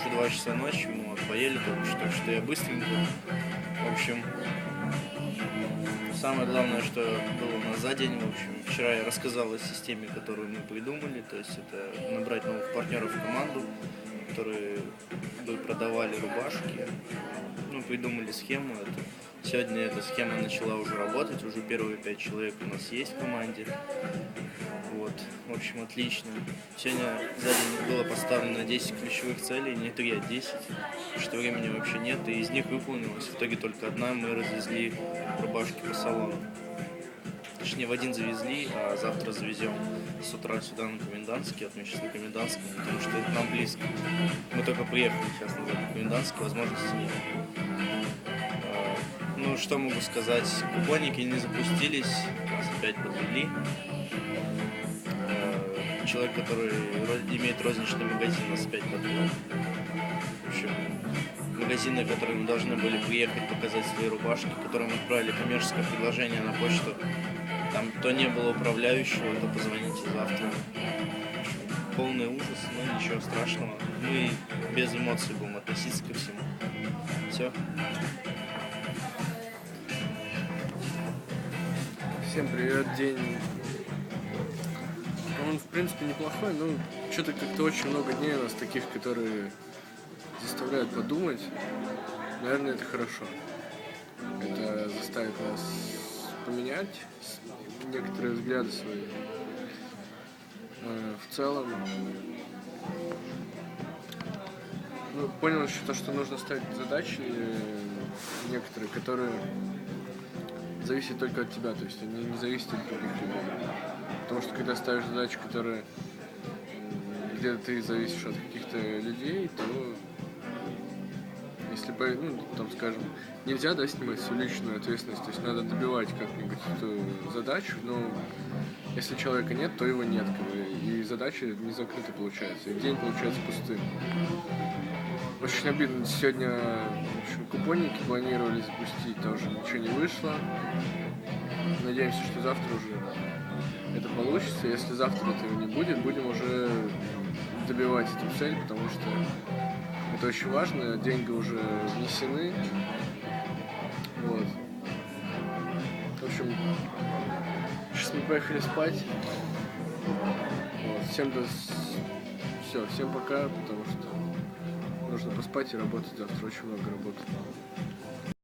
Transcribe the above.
уже 2 часа ночи, мы вот поели только что, так что я быстренько. В общем, самое главное, что было у нас за день, в общем, вчера я рассказал о системе, которую мы придумали, то есть это набрать новых партнеров в команду, которые бы продавали рубашки, ну, придумали схему эту. Сегодня эта схема начала уже работать, уже первые пять человек у нас есть в команде. Вот, общем, отлично. Сегодня за день было поставлено 10 ключевых целей, не 3, а 10, что времени вообще нет, и из них выполнилось. В итоге только одна, мы развезли рубашки по салону. Точнее, в один завезли, а завтра завезем с утра сюда на Комендантский, вот мы сейчас на Комендантском, потому что это нам близко. Мы только приехали сейчас на Комендантский, возможности нет. А, Ну, что могу сказать, купонники не запустились, нас опять подвели. Человек, который имеет розничный магазин, нас опять подвел. В общем, магазины, которые мы должны были приехать показать свои рубашки, которым отправили коммерческое предложение на почту. Там то не было управляющего, то позвоните завтра. Общем, Полный ужас, но ничего страшного. Мы без эмоций будем относиться ко всему. Все. Всем привет, день. Он, в принципе, неплохой, но что-то как-то очень много дней у нас таких, которые заставляют подумать. Наверное, это хорошо. Это заставит нас поменять некоторые взгляды свои. Э, В целом, ну, понял еще то, что нужно ставить задачи э, некоторые, которые зависит только от тебя, то есть они не зависят от других людей. Потому что когда ставишь задачу, которая м, где ты зависишь от каких-то людей, то если бы, ну, там, скажем, нельзя, да, снимать всю личную ответственность, то есть надо добивать как-нибудь эту задачу, но если человека нет, то его нет, как бы, и задача не закрыта получается, и день получается пустым. Очень обидно. Сегодня купонники планировали запустить, тоже ничего не вышло. Надеемся, что завтра уже это получится. Если завтра этого не будет, будем уже добивать эту цель, потому что это очень важно. Деньги уже внесены. Вот. В общем, сейчас мы поехали спать. Вот. Всем до... Все, всем пока, потому что нужно поспать и работать завтра. Очень много работы.